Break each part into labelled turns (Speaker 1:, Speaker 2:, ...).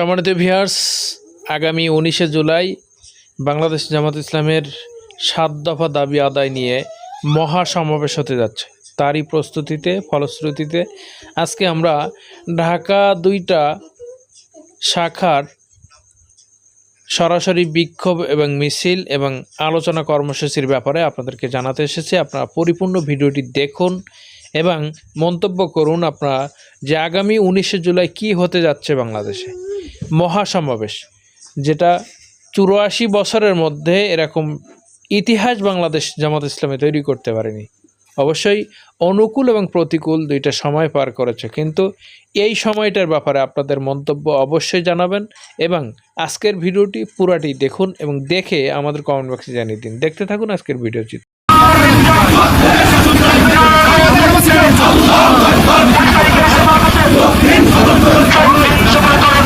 Speaker 1: সম্মানিত ভিয়ার্স আগামী উনিশে জুলাই বাংলাদেশ জামাত ইসলামের সাত দফা দাবি আদায় নিয়ে মহা সমাবেশ হতে যাচ্ছে। তারই প্রস্তুতিতে, ফলশ্রুতিতে আজকে আমরা ঢাকা দুইটা শাখার সরাসরি বিক্ষোভ এবং মিছিল এবং আলোচনা কর্মসূচির ব্যাপারে আপনাদেরকে জানাতে এসেছি। আপনারা পরিপূর্ণ ভিডিওটি দেখুন এবং মন্তব্য করুন আপনারা যে আগামী উনিশে জুলাই কি হতে যাচ্ছে বাংলাদেশে। মহাসমাবেশ, যেটা চুরাশি বছরের মধ্যে এরকম ইতিহাস বাংলাদেশ জামাত ইসলামে তৈরি করতে পারেনি। অবশ্যই অনুকূল এবং প্রতিকূল দুইটা সময় পার করেছে, কিন্তু এই সময়টার ব্যাপারে আপনাদের মন্তব্য অবশ্যই জানাবেন এবং আজকের ভিডিওটি পুরাটি দেখুন এবং দেখে আমাদের কমেন্ট বক্সে জানিয়ে দিন। দেখতে থাকুন আজকের ভিডিও চিত্র।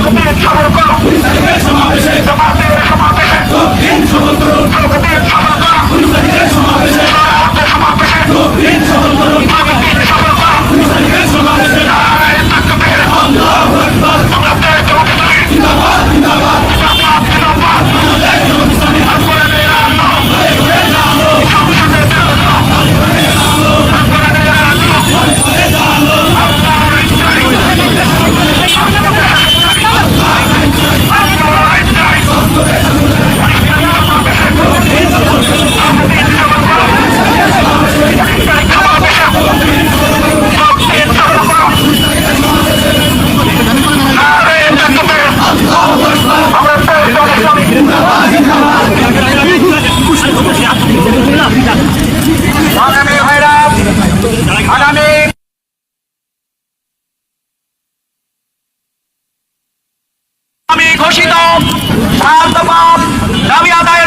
Speaker 2: আগামী দাবি আদায়ের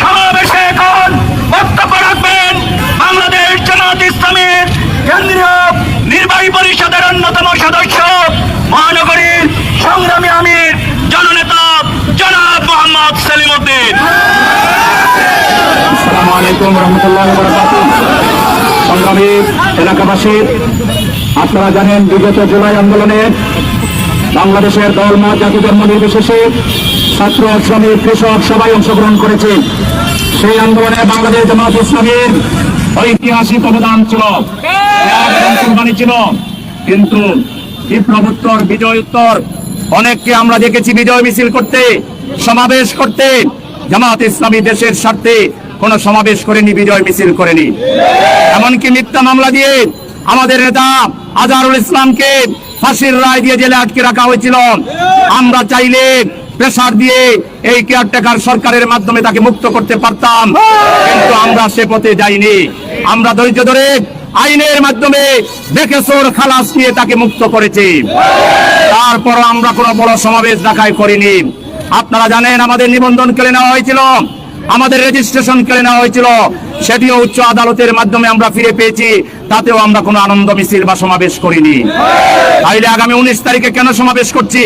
Speaker 2: সমাবেশে এখন বক্তব্য রাখবেন বাংলাদেশ জামাত ইসলামের কেন্দ্রীয় নির্বাহী পরিষদের অন্যতম সদস্য মহানগরীর সংগ্রামী আমির, জননেতা জনাব মোহাম্মদ সেলিম উদ্দিন
Speaker 3: সংগ্রামী এলাকাবাসী, আপনারা জানেন বিগত জুলাই আন্দোলনে বাংলাদেশের দল মত জাতি ধর্ম নির্বিশেষে ছাত্র, শ্রমিক, কৃষক সবাই অংশগ্রহণ করেছে। সেই আন্দোলনে বাংলাদেশ জামাত ইসলামের ঐতিহাসিক অবদান ছিল। কুরবানি ছিল। কিন্তু বিপ্লবোত্তর বিজয় উত্তর অনেককে আমরা দেখেছি বিজয় মিছিল করতে, সমাবেশ করতে। জামাত ইসলামী দেশের স্বার্থে কোন সমাবেশ করেনি, বিজয় মিছিল করেনি। এমনকি মিথ্যা মামলা দিয়ে আমাদের নেতা আজহারুল ইসলামকে ফাঁসির রায় দিয়ে জেলে আটকে রাখা হয়েছিল। আমরা চাইলে প্রেসার দিয়ে এই কেয়ারটেকার সরকারের মাধ্যমে তাকে মুক্ত করতে পারতাম। কিন্তু আমরা সে পথে যাইনি। আমরা ধৈর্য ধরে আইনের মাধ্যমে দেখে সোর খালাস দিয়ে তাকে মুক্ত করেছি। তারপর আমরা কোনো বড় সমাবেশ দেখায় করিনি। আপনারা জানেন আমাদের নিবন্ধন কেড়ে নেওয়া হয়েছিল। আমাদের রেজিস্ট্রেশন কেড়ে নেওয়া হয়েছিল। সেটিও উচ্চ আদালতের মাধ্যমে আমরা ফিরে পেয়েছি, তাতেও আমরা কোনো আনন্দ মিছিল বা সমাবেশ করিনি। তাইলে আগামী উনিশ তারিখে কেন সমাবেশ করছি?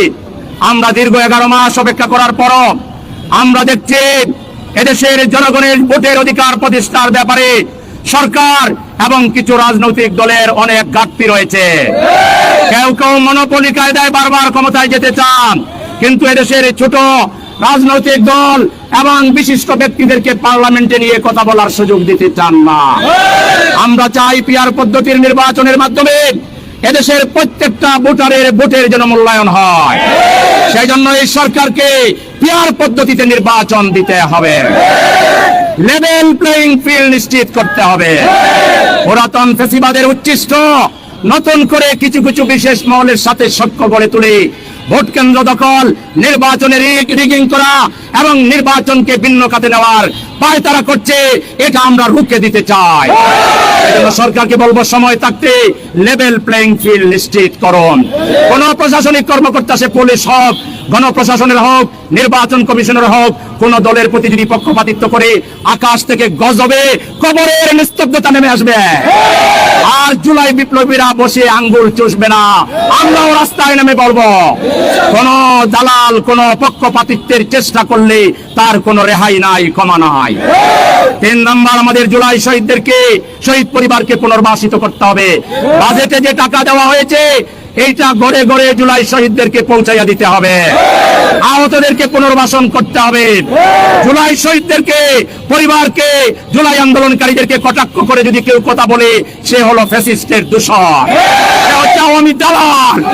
Speaker 3: আমরা দীর্ঘ এগারো মাস অপেক্ষা করার পরও আমরা দেখছি এদেশের জনগণের ভোটের অধিকার প্রতিষ্ঠার ব্যাপারে সরকার এবং কিছু রাজনৈতিক দলের অনেক ঘাটতি রয়েছে। কেউ কেউ মনোপলি কায়দায় বারবার ক্ষমতায় যেতে চান, কিন্তু এদেশের ছোট রাজনৈতিক দল এবং বিশিষ্ট ব্যক্তিদেরকে পার্লামেন্টে নিয়ে কথা বলার সুযোগ দিতে চান না। আমরা চাই পিয়ার পদ্ধতির নির্বাচনের মাধ্যমে এদেশের প্রত্যেকটা ভোটারের ভোটের যেন মূল্যায়ন হয়। সেই জন্য এই সরকারকে পিয়ার পদ্ধতিতে নির্বাচন দিতে হবে। লেভেল প্লেইং ফিল্ড নিশ্চিত করতে হবে। পুরাতন ফেসিবাদের উচ্ছিষ্ট, নতুন করে কিছু কিছু বিশেষ মহলের সাথে সখ্য গড়ে তুলে ভোট কেন্দ্র দখল নির্বাচনে রিগিং করা এবং নির্বাচনকে ভিন্ন খাতে নেওয়ার পায় তারা করছে, এটা আমরা রুখে দিতে চাই। সরকারকে বলব সময় থাকতে লেভেল প্লেইং ফিল্ড নিশ্চিত করুন। কোন প্রশাসনিক কর্মকর্তা সে পুলিশ হোক গণপ্রশাসনের হোক, নির্বাচন কমিশনের হোক, কোন দলের প্রতি যদি পক্ষপাতিত্ব করে আকাশ থেকে গজবে, কবরের নিস্তব্ধতা নেমে আসবে। আর জুলাই বিপ্লবীরা বসে আঙ্গুল চুষবে না। আমরাও রাস্তায় নেমে পড়ব। কোন দালাল, কোন পক্ষপাতিত্বের চেষ্টা করলে তার কোনো রেহাই নাই, ক্ষমা নাই। তিন নম্বর, আমাদের জুলাই শহীদদেরকে, শহীদ পরিবারকে পুনর্বাসিত করতে হবে। বাজেটে যে টাকা দেওয়া হয়েছে এইটা গড়ে গড়ে জুলাই শহীদদেরকে পৌঁছাইয়া দিতে হবে। আহতদেরকে পুনর্বাসন করতে হবে। জুলাই শহীদদেরকে, পরিবারকে, জুলাই আন্দোলনকারীদেরকে কটাক্ষ করে যদি কেউ কথা বলে, সে হলো ফ্যাসিস্টের দূষণ দালাল।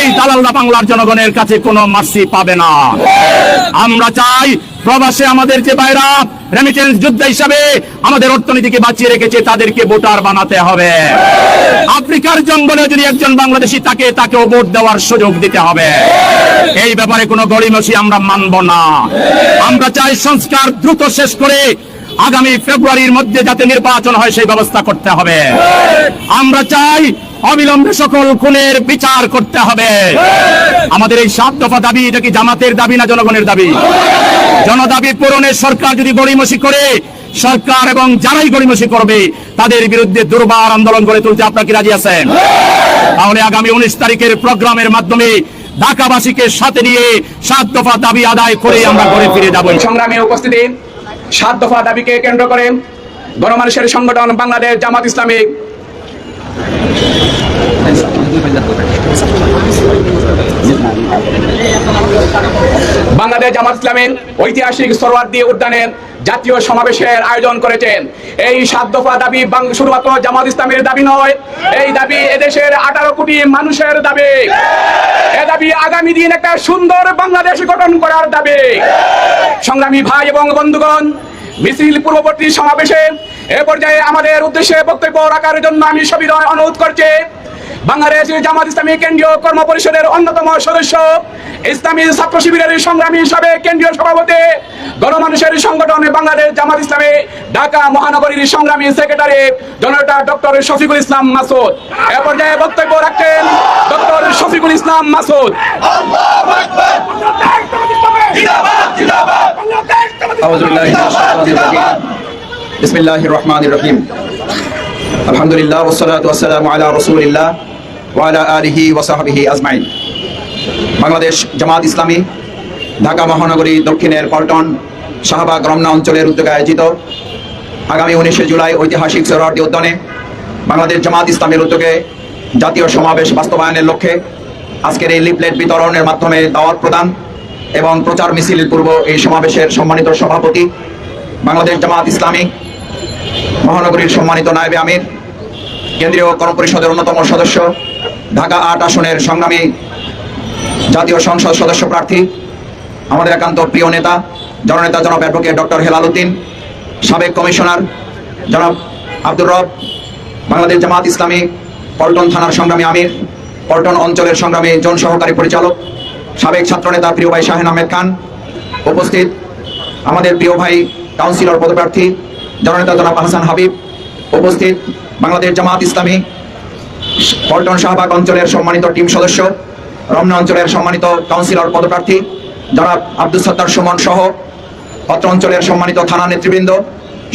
Speaker 3: এই দালালরা বাংলার জনগণের কাছে কোনো মার্সি পাবে না। আমরা চাই প্রবাসে আমাদের যে বাইরা রেমিটেন্স যোদ্ধা হিসাবে আমাদের অর্থনীতিকে বাঁচিয়ে রেখেছে, তাদেরকে ভোটার বানাতে হবে। আফ্রিকার জঙ্গলে যদি একজন বাংলাদেশি থাকে, তাকেও ভোট দেওয়ার সুযোগ দিতে হবে। এই ব্যাপারে কোনো গড়িমসি আমরা মানব না। আমরা চাই সংস্কার দ্রুত শেষ করে আগামী ফেব্রুয়ারির মধ্যে যাতে নির্বাচন হয়, সেই ব্যবস্থা করতে হবে। আমরা চাই অবিলম্বে সকল খুনের বিচার করতে হবে। আমাদের এই সাত দফা দাবি, এটা কি জামাতের দাবি না জনগণের দাবি? জনদাবি পূরণে সরকার যদি গড়িমসি করে, সরকার এবং যারাই গড়িমসি করবে, তাদের বিরুদ্ধে দুর্বার আন্দোলন গড়ে তুলতে আপনারা কি রাজি আছেন? তাহলে আগামী উনিশ তারিখের প্রোগ্রামের মাধ্যমে ঢাকাবাসীকে সাথে নিয়ে সাত দফা দাবি আদায় করে আমরা ঘরে ফিরে যাব।
Speaker 4: সংগ্রামে উপস্থিতি, সাত দফা দাবিকে কেন্দ্র করে গণমানুষের সংগঠন বাংলাদেশ জামাত ইসলামী বাংলাদেশ জামাত ইসলামের ঐতিহাসিক সরোয়ার্দী উদ্যানের জাতীয় সমাবেশের আয়োজন করেছেন। এই সাত দাবি শুধুমাত্র জামাত ইসলামের দাবি নয়, এই দাবি এদেশের আঠারো কোটি মানুষের দাবি। এ দাবি আগামী দিন একটা সুন্দর বাংলাদেশ গঠন করার দাবি। সংগ্রামী ভাই এবং বন্ধুগণ, মিছিল পূর্ববর্তী সমাবেশে এ পর্যায়ে আমাদের উদ্দেশ্যে বক্তব্য রাখার জন্য আমি সবিনয় অনুরোধ করছি। বাংলাদেশ জামাত ইসলামী কেন্দ্রীয় কর্ম পরিষদের অন্যতম সদস্য, ইসলামী ছাত্র শিবিরের সংগ্রামী হিসাবে কেন্দ্রীয় সভাপতি, গণমানুষের সংগঠন বাংলাদেশ জামাত ইসলামী, ঢাকা মহানগরীর সংগ্রামী সেক্রেটারি জনতা ডক্টর শফিকুল ইসলাম মাসুদ। এ পর্যায়ে বক্তব্য রাখেন ডক্টর শফিকুল ইসলাম মাসুদ।
Speaker 5: বিসমিল্লাহির রহমানির রহিম। আলহামদুলিল্লাহ ওয়াসসালাতু ওয়াসসালামু আলা রাসূলিল্লাহ। বাংলাদেশ জামাত ইসলামী ঢাকা মহানগরী দক্ষিণের পল্টন শাহবাগ রমনা অঞ্চলের উদ্যোগে আয়োজিত আগামী উনিশে জুলাই ঐতিহাসিক সোহরাটি উদ্যানে বাংলাদেশ জামাত ইসলামের উদ্যোগে জাতীয় সমাবেশ বাস্তবায়নের লক্ষ্যে আজকের এই লিফলেট বিতরণের মাধ্যমে দাওয়াত প্রদান এবং প্রচার মিছিল পূর্ব এই সমাবেশের সম্মানিত সভাপতি বাংলাদেশ জামাত ইসলামী, মহানগরীর সম্মানিত নায়বে আমির, কেন্দ্রীয় কর্ম পরিষদের অন্যতম সদস্য ঢাকা আট আসনের সংগ্রামী জাতীয় সংসদ সদস্য প্রার্থী, আমাদের একান্ত প্রিয় নেতা, জননেতা জনাব অ্যাডভোকেট ডক্টর হেলাল উদ্দিন, সাবেক কমিশনার জনাব আব্দুর রব, বাংলাদেশ জামাত ইসলামী, পল্টন থানার সংগ্রামী আমির, পল্টন অঞ্চলের সংগ্রামী জন সহকারী পরিচালক, সাবেক ছাত্রনেতা প্রিয় ভাই শাহেন আহমেদ খান, উপস্থিত আমাদের প্রিয় ভাই কাউন্সিলর পদপ্রার্থী, জননেতা জনাব হাসান হাবিব, উপস্থিত বাংলাদেশ জামাত ইসলামী পল্টন শাহবাগ অঞ্চলের সম্মানিত টিম সদস্য, রমনা অঞ্চলের সম্মানিত কাউন্সিলর পদপ্রার্থী জনাব আব্দুল সত্তার সুমন সহ অত্র অঞ্চলের সম্মানিত থানা নেতৃবৃন্দ,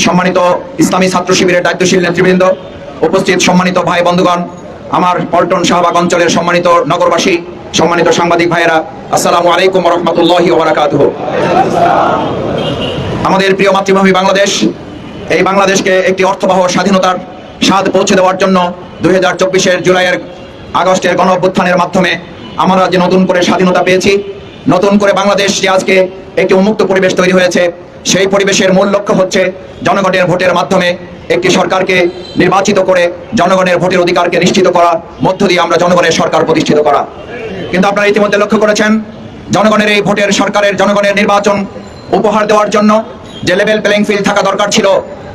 Speaker 5: সম্মানিত ইসলামী ছাত্র শিবিরের দায়িত্বশীল নেতৃবৃন্দ, উপস্থিত সম্মানিত ভাই বন্ধুগণ, আমার পল্টন শাহবাগ অঞ্চলের সম্মানিত নগরবাসী, সম্মানিত সাংবাদিক ভাইয়েরা, আসসালামু আলাইকুম রহমতুল্লাহি ওবরাকাতুহ আমাদের প্রিয় মাতৃভূমি বাংলাদেশ, এই বাংলাদেশকে একটি অর্থবহ স্বাধীনতার স্বাদ পৌঁছে দেওয়ার জন্য দুই হাজার চব্বিশের জুলাইয়ের আগস্টের গণ অভ্যুত্থানের মাধ্যমে আমরা যে নতুন করে স্বাধীনতা পেয়েছি, নতুন করে বাংলাদেশ যে আজকে একটি উন্মুক্ত পরিবেশ তৈরি হয়েছে, সেই পরিবেশের মূল লক্ষ্য হচ্ছে জনগণের ভোটের মাধ্যমে একটি সরকারকে নির্বাচিত করে জনগণের ভোটের অধিকারকে নিশ্চিত করা, মধ্য দিয়ে আমরা জনগণের সরকার প্রতিষ্ঠিত করা। কিন্তু আপনারা ইতিমধ্যে লক্ষ্য করেছেন, জনগণের এই ভোটের সরকারের জনগণের নির্বাচন উপহার দেওয়ার জন্য যে লেভেল প্লেইং ফিল্ড থাকা দরকার ছিল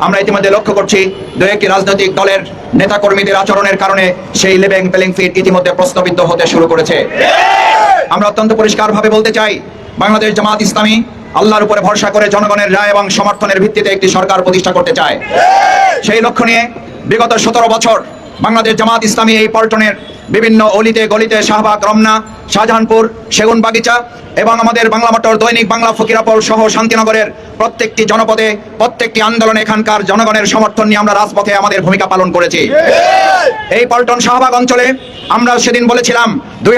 Speaker 5: আমরা ইতিমধ্যে লক্ষ্য করছি দু একটি রাজনৈতিক দলের নেতাকর্মীদের আচরণের কারণে সেই লেবেং প্লেইং ফিল্ড ইতিমধ্যে প্রশ্নবিদ্ধ হতে শুরু করেছে। আমরা অত্যন্ত পরিষ্কারভাবে বলতে চাই, বাংলাদেশ জামাত ইসলামী আল্লাহর উপরে ভরসা করে জনগণের রায় এবং সমর্থনের ভিত্তিতে একটি সরকার প্রতিষ্ঠা করতে চায়। সেই লক্ষ্য নিয়ে বিগত সতেরো বছর বাংলাদেশ জামাত ইসলামী এই পল্টনের বিভিন্ন অলিতে গলিতে শাহবাগ, রমনা, শাহজাহানপুর সেগুন বাগিচা এবং আমাদের বাংলা মোটর দৈনিক বাংলা ফকিরাপল সহ শান্তিনগরের প্রত্যেকটি জনপদে, প্রত্যেকটি আন্দোলনে এখানকার জনগণের সমর্থন নিয়ে আমরা রাজপথে আমাদের ভূমিকা পালন করেছি। এই পল্টন শাহবাগ অঞ্চলে আমরা সেদিন বলেছিলাম, দুই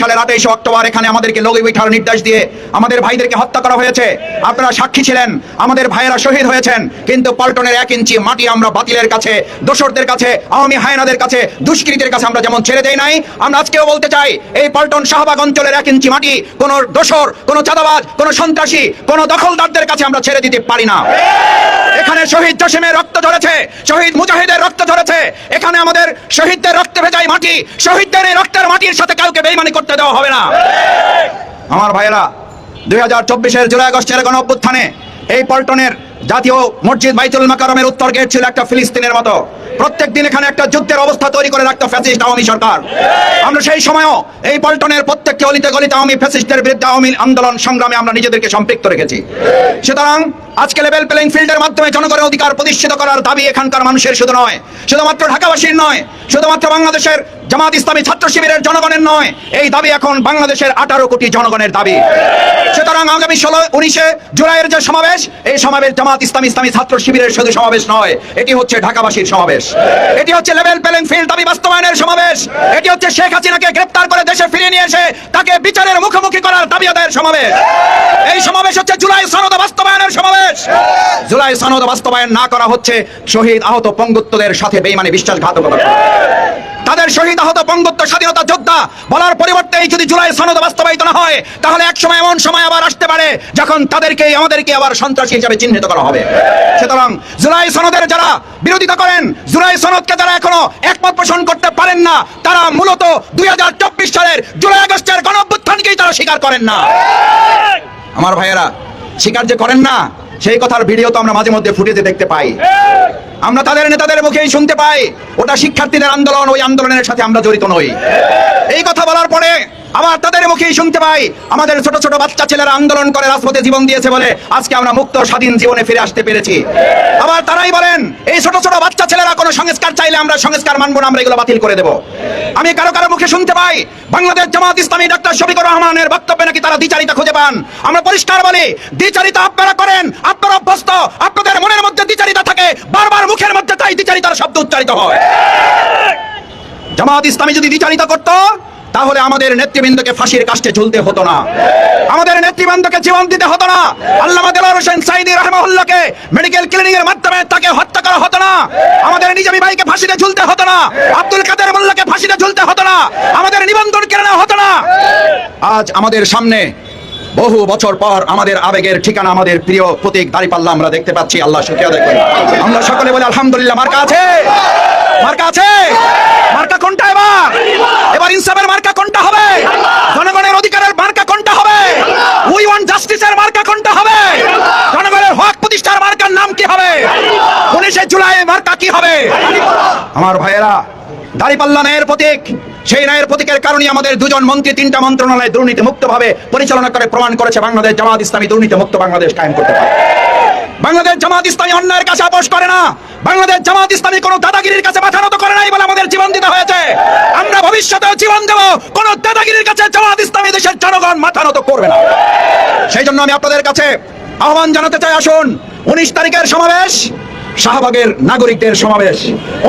Speaker 5: সালের আঠাইশে অক্টোবর এখানে আমাদেরকে লগি বিঠার নির্দেশ দিয়ে আমাদের ভাইদেরকে হত্যা করা হয়েছে। আপনারা সাক্ষী ছিলেন, আমাদের ভাইয়েরা শহীদ হয়েছেন, কিন্তু পল্টনের এক ইঞ্চি মাটি আমরা বাতিলের কাছে, দোসরদের কাছে, আওয়ামী হায়নাদের কাছে, দুষ্কৃতীদের কাছে আমরা যেমন ছেড়ে দেই নাই, আমরা আজকেও বলতে চাই, এই পল্টন শাহবাগ অঞ্চলের এক ইঞ্চি মাটি কোন দোসর কোন চাঁদাবাজ, কোন সন্ত্রাসী, কোন দখলদারদের কাছে আমরা ছেড়ে দিতে পারি না। এখানে শহীদ জসিমের রক্ত ঝরেছে, শহীদ মুজাহিদের রক্ত ঝরেছে। এখানে আমাদের শহীদদের রক্তে ভেজাই মাটি, শহীদদের এই রক্তের মাটির সাথে কাউকে বেইমানি করতে দেওয়া হবে না। আমার ভাইয়েরা, দুই হাজার চব্বিশের জুলাই আগস্টের গণ অভ্যুত্থানে এই পল্টনের জাতীয় মসজিদ বাইতুল মাকারমের উত্তর গেট ছিল একটা ফিলিস্তিনের মতো। প্রত্যেক দিন এখানে একটা যুদ্ধের অবস্থা তৈরি করে রাখতো ফ্যাসিস্ট আওয়ামী সরকার। আমরা সেই সময়ও এই পল্টনের প্রত্যেকটি অলিতে গলিতে আওয়ামী ফ্যাসিস্টের বিরুদ্ধে আওয়ামী আন্দোলন সংগ্রামে আমরা নিজেদেরকে সম্পৃক্ত রেখেছি। সুতরাং আজকে লেভেল প্লেইং ফিল্ডের মাধ্যমে জনগণের অধিকার প্রতিষ্ঠিত করার দাবি এখানকার মানুষের শুধু নয়, শুধুমাত্র ঢাকাবাসীর নয়, শুধুমাত্র বাংলাদেশের জামাত ইসলামী ছাত্র শিবিরের জনগণের নয়, এই দাবি এখন বাংলাদেশের আঠারো কোটি জনগণের দাবি। সুতরাং আগামী ষোলো উনিশে জুলাইয়ের যে সমাবেশ, এই সমাবেশ জামাত ইসলামী ইসলামী ছাত্র শিবিরের শুধু সমাবেশ নয়, এটি হচ্ছে ঢাকাবাসীর সমাবেশ। এটি হচ্ছে লেভেল প্লেইং ফিল্ড দাবি বাস্তবায়নের সমাবেশ। এটি হচ্ছে শেখ হাসিনাকে গ্রেপ্তার করে দেশে ফিরিয়ে নিয়ে এসে তাকে বিচারের মুখোমুখি করার দাবি আদায়ের সমাবেশ। এই সমাবেশ হচ্ছে জুলাই সনদ বাস্তবায়নের সমাবেশ। জুলাই সনদ বাস্তবায়ন না করা হচ্ছে, শহীদ আহত পঙ্গুত্বদের সাথে বেইমানি, বিশ্বাসঘাতকতা। তাদের শহীদ আহত পঙ্গুত্ব, স্বাধীনতা, যোদ্ধা বলার পরিবর্তে যদি জুলাই সনদ বাস্তবায়িত না হয়, তাহলে এক সময় এমন সময় আবার আসতে পারে যখন তাদেরকে আমাদেরকে আবার সন্ত্রাসী হিসাবে চিহ্নিত করা হবে। সুতরাং জুলাই সনদের যারা বিরোধিতা করেন, জুলাই সনদকে যারা এখনও একমত পোষণ করতে পারেন না, তারা মূলত দুই হাজার চব্বিশ সালের জুলাই আগস্টের গণ অভ্যুত্থানকেই তারা স্বীকার করেন না। আমার ভাইয়েরা স্বীকার যে করেন না, সেই কথার ভিডিও তো আমরা মাঝে মধ্যে ফুটেজে দেখতে পাই। আমরা তাদের নেতাদের মুখেই শুনতে পাই। ওটা শিক্ষার্থীদের আন্দোলন, ওই আন্দোলনের সাথে আমরা জড়িত নই। এই কথা বলার পরে আবার তাদের মুখেই শুনতে পাই। আমাদের ছোট ছোট বাচ্চা ছেলেরা আন্দোলন করে, রাজপথে জীবন দিয়েছে বলে আজকে আমরা মুক্ত, স্বাধীন জীবনে ফিরে আসতে পেরেছি। আবার তারাই বলেন, এই ছোট ছোট বাচ্চা ছেলেরা কোনো সংস্কার চাইলে আমরা সংস্কার মানবো না, আমরা এগুলো বাতিল করে দেব। আমি কারও কারও মুখে শুনতে পাই, বাংলাদেশ জামাত ইসলামী ডক্টর শফিকুর রহমানের বক্তব্যে নাকি তারা দ্বিচারিতা খুঁজে পান। আমরা পরিষ্কার বলি, দ্বিচারিতা আপনারা করেন, আপনারা অভ্যস্ত, আপনাদের মনের মধ্যে দ্বিচারিতা থাকে, বারবার মুখের মধ্যে তাই দ্বিচারিতার শব্দ উচ্চারিত হয়। জামাত ইসলামী যদি দ্বিচারিতা করত তাহলে আমাদের নেতৃবৃন্দকে ফাঁসির কাছে ঝুলতে হতো না। আমাদের নেতৃবৃন্দকে জীবন দিতে হতো না। দেলোয়ার হোসেন সাইদি রহমাহুল্লাহকে মেডিকেল ক্লিনিক এর মাধ্যমে তাকে হত্যা করা হতো না। আমাদের নিজামী ভাইকে ফাঁসিতে ঝুলতে হতো না। আব্দুল কাদের মোল্লাকে ফাঁসিতে ঝুলতে হতো না। আমাদের নিবন্ধন নেওয়া হতো না। আজ আমাদের সামনে বহু বছর পর আমাদের আবেগের ঠিকানা আমাদের প্রিয় প্রতীক দাঁড়িপাল্লা আমরা দেখতে পাচ্ছি। আল্লাহ শুকরিয়া দেখুন আমরা সকলে বলি, আলহামদুলিল্লাহ, মার্কা আছে। মার্কা আছে? মার্কা কোনটা এবার? এবার ইনসাফের মার্কা কোনটা হবে? জনগণের অধিকারের মার্কা কোনটা হবে? উই ওয়ান্ট জাস্টিসের মার্কা কোনটা হবে? জনগণের হক প্রতিষ্ঠার মার্কার নাম কি হবে? উনিশে জুলাই মার্কা কি হবে? আমার ভাইয়েরা, দাঁড়িপাল্লা ন্যায়ের প্রতীক, সেই ন্যায়ের প্রতীকের কারণে আমাদের দুজন মন্ত্রী, তিনটা মন্ত্রণালয় দুর্নীতি মুক্ত ভাবে পরিচালনা করে প্রমাণ করেছে বাংলাদেশ জামাত ইসলামী দুর্নীতি মুক্ত বাংলাদেশ কায়েম করতে পারে। বাংলাদেশ জামাত ইসলামী অন্যায়ের কাছে আপোষ করে না। বাংলাদেশ জামাত ইসলামী কোনো দাদাগিরির কাছে মাথা নত করে নাই বলে আমাদের জীবন দিতে হয়েছে। আমরা ভবিষ্যতেও জীবন দেব, কোন দাদাগিরির কাছে জামাত ইসলামী দেশের জনগণ মাথা নত করবে না। সেই জন্য আমি আপনাদের কাছে আহ্বান জানাতে চাই, আসুন। উনিশ তারিখের সমাবেশ, শাহবাগের নাগরিকদের সমাবেশ।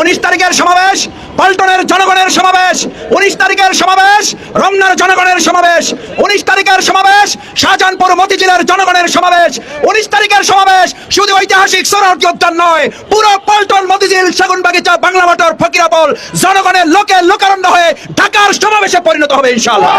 Speaker 5: উনিশ তারিখের সমাবেশ পল্টনের জনগণের সমাবেশ, উনিশ তারিখের সমাবেশ, রমনার জনগণের সমাবেশ, উনিশ তারিখের সমাবেশ, শাহজাহানপুর মতিঝিলের জনগণের সমাবেশ, উনিশ তারিখের সমাবেশ শুধু ঐতিহাসিক সোনারটি উদ্যান নয়, পুরো পল্টন মতিঝিল সেগুন বাগিচা বাংলা মোটর, ফকিরাপল, জনগণের লোকে লোকারণ্য হয়ে ঢাকার সমাবেশে পরিণত হবে ইনশাআল্লাহ।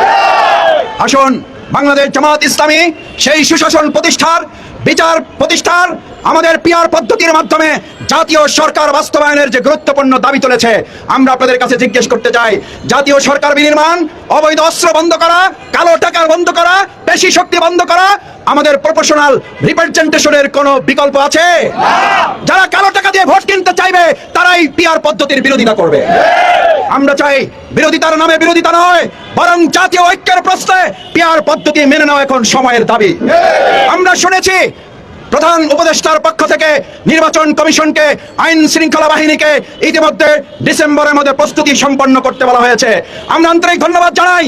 Speaker 5: আসুন, বাংলাদেশ জামাত ইসলামী, সেই সুশাসন প্রতিষ্ঠার, বিচার প্রতিষ্ঠার, আমাদের পিয়ার পদ্ধতির মাধ্যমে জাতীয় সরকার বাস্তবায়নের যে গুরুত্বপূর্ণ দাবি তুলেছে, আমরা আপনাদের কাছে জিজ্ঞেস করতে চাই, জাতীয় সরকার বিনির্মাণ, অবৈধ অস্ত্র বন্ধ করা, কালো টাকা বন্ধ করা, পেশি শক্তি বন্ধ করা, আমাদের প্রফেশনাল রিপ্রেজেন্টেশনের কোনো বিকল্প আছে? যারা কালো টাকা দিয়ে ভোট কিনতে চাইবে, তারাই পিয়ার পদ্ধতির বিরোধিতা করবে। আমরা চাই বিরোধিতার নামে বিরোধিতা নয়, বরং জাতীয় ঐক্যের প্রশ্নে পিয়ার পদ্ধতি মেনে নেওয়া এখন সময়ের দাবি। আমরা শুনেছি প্রধান উপদেষ্টার পক্ষ থেকে নির্বাচন কমিশনকে, আইন শৃঙ্খলা বাহিনীকে ইতিমধ্যে ডিসেম্বরের মধ্যে প্রস্তুতি সম্পন্ন করতে বলা হয়েছে। আমরা আন্তরিক ধন্যবাদ জানাই।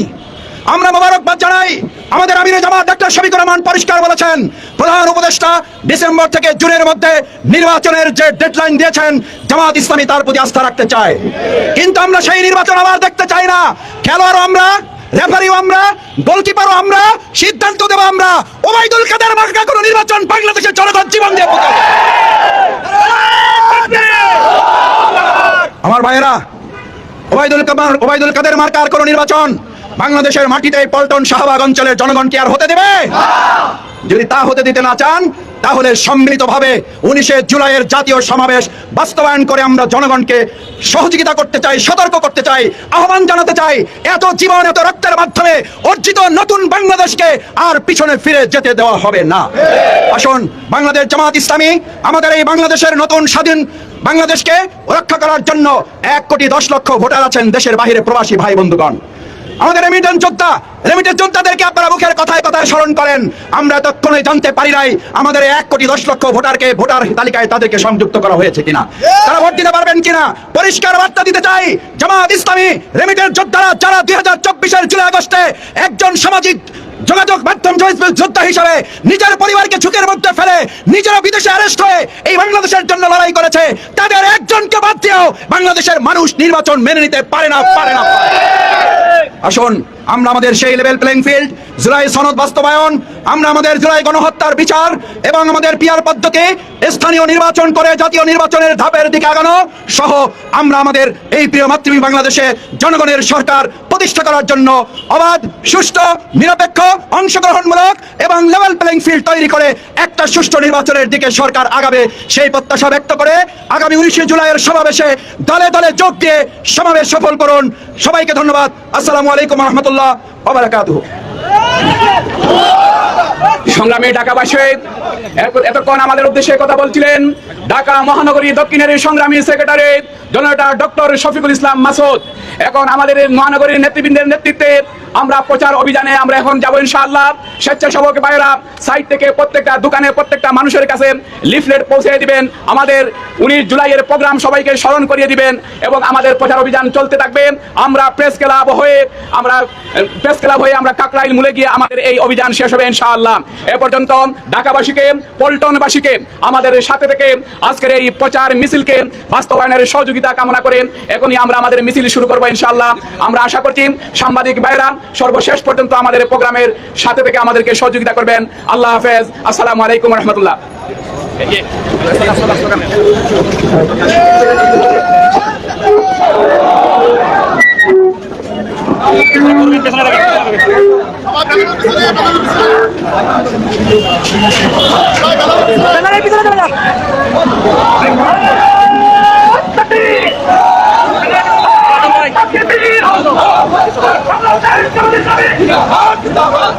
Speaker 5: আমরা মোবারকবাদ জানাই। আমাদের আমিরে জামাত ডাক্তার শফিকুর রহমান পরিষ্কার বলেছেন, প্রধান উপদেষ্টা ডিসেম্বর থেকে জুনের মধ্যে নির্বাচনের যে ডেডলাইন দিয়েছেন, জামাত ইসলামী তার প্রতি আস্থা রাখতে চায়। কিন্তু আমরা সেই নির্বাচন আবার দেখতে চাই না। খেলোয়াড় আমরা রেফারিও আমরা গোলকিপারও আমরা, সিদ্ধান্ত দেবো আমরা। ওবাইদুল কাদের মার্কা কোনো নির্বাচন বাংলাদেশের জনগণ জীবন দিয়ে আমার ভাইয়েরা ওবাইদুল কামার ওবাইদুল কাদের মার্কার কোন নির্বাচন বাংলাদেশের মাটিতে পল্টন শাহবাগ অঞ্চলের জনগণ কি আর হতে দেবে? যদি তা হতে দিতে না চান, তাহলে সম্মিলিতভাবে উনিশে জুলাইয়ের জাতীয় সমাবেশ বাস্তবায়ন করে আমরা জনগণকে সহযোগিতা করতে চাই, সতর্ক করতে চাই, আহ্বান জানাতে চাই। এত জীবন, এত রক্তের মাধ্যমে অর্জিত নতুন বাংলাদেশকে আর পিছনে ফিরে যেতে দেওয়া হবে না। আসুন, বাংলাদেশ জামাত ইসলামী, আমাদের এই বাংলাদেশের নতুন স্বাধীন বাংলাদেশকে রক্ষা করার জন্য এক কোটি দশ লক্ষ ভোটার আছেন দেশের বাইরে প্রবাসী ভাই বন্ধুগণ। আমাদের রেমিটেন্স যোদ্ধা রেমিটেন্স যোদ্ধাদেরকে আপনারা মুখের কথায় কথায় স্মরণ করেন। আমরা তৎক্ষণে জানতে পারি নাই আমাদের এক কোটি দশ লক্ষ ভোটারকে ভোটার তালিকায় তাদেরকে সংযুক্ত করা হয়েছে কিনা। তারা ভোট দিতে পারবেন কিনা? পরিষ্কার বার্তা দিতে চাই, জামাত ইসলামী রেমিটেন্স যোদ্ধারা, যারা দুই হাজার চব্বিশের জুলাই আগস্টে একজন সামাজিক যোগাযোগ মাধ্যম জয়সবেল যোদ্ধা হিসাবে নিজের পরিবারকে ঝুঁকের মধ্যে ফেলে নিজেরা বিদেশে অ্যারেস্ট হয়ে এই বাংলাদেশের জন্য লড়াই করেছে তাদের একজনকে বাদ দিয়েও বাংলাদেশের মানুষ নির্বাচন মেনে নিতে পারে না পারে না। আসুন, আমরা আমাদের সেই লেভেল প্লেইং ফিল্ড জুলাই সনদ বাস্তবায়ন, আমরা আমাদের জুলাই গণহত্যার বিচার এবং আমাদের পিয়ার পদ্ধতি স্থানীয় নির্বাচন করে জাতীয় নির্বাচনের ধাপের দিকে আগানো সহ আমরা আমাদের এই প্রিয় মাতৃভূমি বাংলাদেশে জনগণের সরকার প্রতিষ্ঠা করার জন্য অবাধ, সুষ্ঠু, নিরপেক্ষ, অংশগ্রহণমূলক এবং লেভেল প্লেইং ফিল্ড তৈরি করে একটা সুষ্ঠু নির্বাচনের দিকে সরকার আগাবে। সেই প্রত্যাশা ব্যক্ত করে আগামী উনিশে জুলাইয়ের সমাবেশে দলে দলে যোগ দিয়ে সমাবেশ সফল করুন। সবাইকে ধন্যবাদ। আসসালামু আলাইকুম রহমতুল্লাহ ওবরাকাতুহু
Speaker 4: সংগ্রামী ঢাকাবাসী বাসী এতক্ষণ আমাদের উদ্দেশ্যে কথা বলছিলেন ঢাকা মহানগরী দক্ষিণের সংগ্রামী সেক্রেটারি জনতা ডক্টর শফিকুল ইসলাম মাসুদ। এখন আমাদের মহানগরীর নেতৃবৃন্দের নেতৃত্বে আমরা প্রচার অভিযানে আমরা এখন যাব ইনশাআল্লাহ। স্বেচ্ছাসেবক ভাইরা সাইট থেকে প্রত্যেকটা দোকানে প্রত্যেকটা মানুষের কাছে লিফলেট পৌঁছে দিবেন। আমাদের উনিশ জুলাইয়ের প্রোগ্রাম সবাইকে স্মরণ করিয়ে দিবেন এবং আমাদের প্রচার অভিযান চলতে থাকবে। আমরা প্রেস ক্লাব হয়ে, আমরা প্রেস ক্লাব হয়ে আমরা কাকরাইল মূলে গিয়ে আমাদের এই অভিযান শেষ হবে ইনশাআল্লাহ। এ পর্যন্ত ঢাকাবাসীকে, পল্টনবাসীকে, আমাদের সাথে থেকে আজকের এই প্রচার মিছিলকে বাস্তবায়নের সহযোগিতা কামনা করেন এখনই আমরা আমাদের মিছিল শুরু করব ইনশাআল্লাহ। আমরা আশা করছি সাংবাদিক ভাইরা সর্বশেষ পর্যন্ত আমাদের প্রোগ্রামের সাথে থেকে আমাদেরকে সহযোগিতা করবেন। আল্লাহ হাফেজ। আসসালামু আলাইকুম রহমতুল্লাহ।
Speaker 2: জিন্দাবাদ।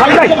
Speaker 3: Hadi, hadi.